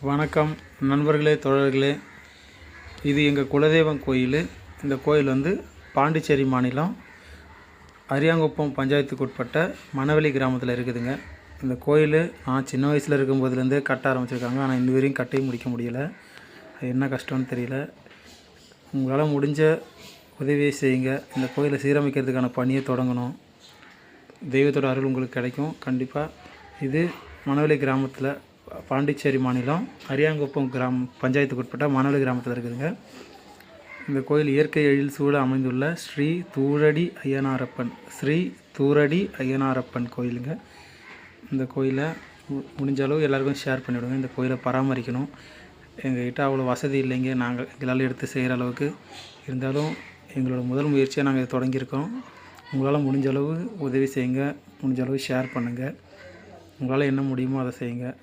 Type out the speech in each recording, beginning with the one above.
வணக்கம் நண்பர்களே தோழர்களே. இது எங்கள் குலதெய்வம் கோயில். இந்த கோயில் வந்து பாண்டிச்சேரி மாநிலம் அரியாங்குப்பம் பஞ்சாயத்துக்கு உட்பட்ட மணவெளி கிராமத்தில் இருக்குதுங்க. இந்த கோயில் நான் சின்ன வயசில் இருக்கும்போதுலேருந்தே கட்ட ஆரம்பிச்சிருக்காங்க. ஆனால் இன்ன வரையும் கட்டையும் முடிக்க முடியல. அது என்ன கஷ்டம்னு தெரியல. உங்களால் முடிஞ்ச உதவியை செய்யுங்க. இந்த கோயிலை சீரமைக்கிறதுக்கான பணியை தொடங்கணும். தெய்வத்தோட அருள் உங்களுக்கு கிடைக்கும். கண்டிப்பாக இது மணவெளி கிராமத்தில் பாண்டிச்சேரி மாநிலம் அரியாங்குப்பம் கிராம் பஞ்சாயத்துக்கு உட்பட்ட மணலு கிராமத்தில் இருக்குதுங்க. இந்த கோயில் இயற்கை எழில் சூழ அமைந்துள்ள ஸ்ரீ தூரடி ஐயனாரப்பன் ஸ்ரீ தூரடி ஐயனாரப்பன் கோயிலுங்க. இந்த கோயிலை மு- முடிஞ்ச அளவு எல்லாருக்கும் ஷேர் பண்ணிவிடுங்க. இந்த கோயிலை பராமரிக்கணும். எங்கள்கிட்ட அவ்வளோ வசதி இல்லைங்க. நாங்கள் எங்களால் எடுத்து செய்கிற அளவுக்கு. இருந்தாலும் எங்களோட முதல் முயற்சியாக நாங்கள் இதை தொடங்கியிருக்கோம். உங்களால் முடிஞ்ச அளவு உதவி செய்யுங்க. முடிஞ்ச அளவு ஷேர் பண்ணுங்கள் உங்களால் என்ன முடியுமோ அதை செய்யுங்க.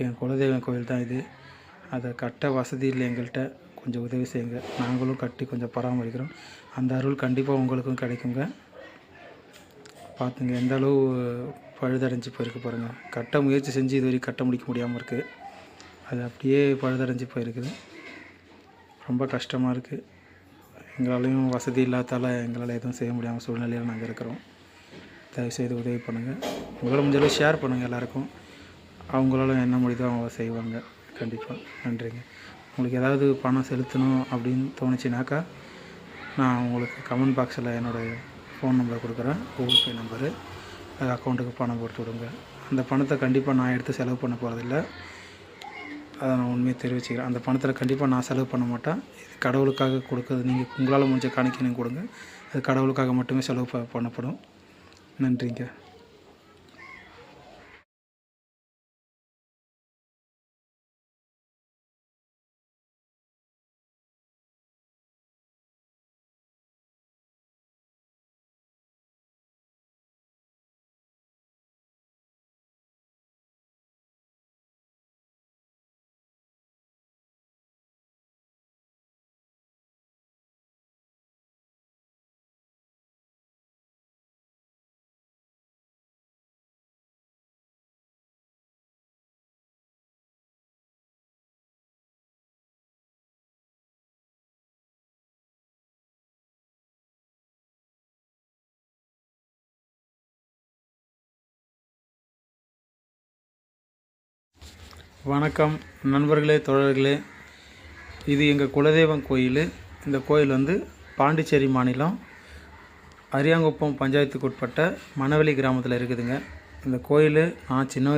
என் குலதெய்வம் கோயில் தான் இது. அதை கட்ட வசதி இல்லை எங்கள்கிட்ட. கொஞ்சம் உதவி செய்யுங்க. நாங்களும் கட்டி கொஞ்சம் பராமரிக்கிறோம். அந்த அருள் கண்டிப்பாக உங்களுக்கும் கிடைக்குங்க. பார்த்துங்க எந்த அளவு பழுதடைஞ்சு போயிருக்கு பாருங்கள் கட்ட முயற்சி செஞ்சு இது வரைக்கும் கட்ட முடிக்க முடியாமல் இருக்குது அது அப்படியே பழுதடைஞ்சு போயிருக்குது. ரொம்ப கஷ்டமாக இருக்குது எங்களாலையும் வசதி இல்லாதால எங்களால் எதுவும் செய்ய முடியாமல் சூழ்நிலையில் நாங்கள் இருக்கிறோம். தயவுசெய்து உதவி பண்ணுங்கள் உங்களால் முடிஞ்ச அளவு ஷேர் பண்ணுங்கள் எல்லாேருக்கும். அவங்களால என்ன முடியுதோ அவங்க செய்வாங்க. கண்டிப்பாக நன்றிங்க. உங்களுக்கு ஏதாவது பணம் செலுத்தணும் அப்படின்னு தோணுச்சுனாக்கா நான் உங்களுக்கு கமெண்ட் பாக்ஸில் என்னோடய ஃபோன் நம்பர் கொடுக்குறேன். கூகுள் பே நம்பரு அது அக்கௌண்ட்டுக்கு பணம் போட்டு விடுங்க. அந்த பணத்தை கண்டிப்பாக நான் எடுத்து செலவு பண்ண போகிறதில்ல அதை நான் உண்மையை தெரிவிச்சுக்கிறேன். அந்த பணத்தில் கண்டிப்பாக நான் செலவு பண்ண மாட்டேன். இது கடவுளுக்காக கொடுக்குறது. நீங்கள் உங்களால் முடிஞ்ச காணிக்கணும் கொடுங்க. அது கடவுளுக்காக மட்டுமே செலவு ப- பண்ணப்படும். நன்றிங்க. வணக்கம் நண்பர்களே தோழர்களே. இது எங்கள் குலதெய்வம் கோயில். இந்த கோயில் வந்து பாண்டிச்சேரி மாநிலம் அரியாங்குப்பம் பஞ்சாயத்துக்கு உட்பட்ட மணவெளி கிராமத்தில் இருக்குதுங்க. இந்த கோயில் நான் சின்ன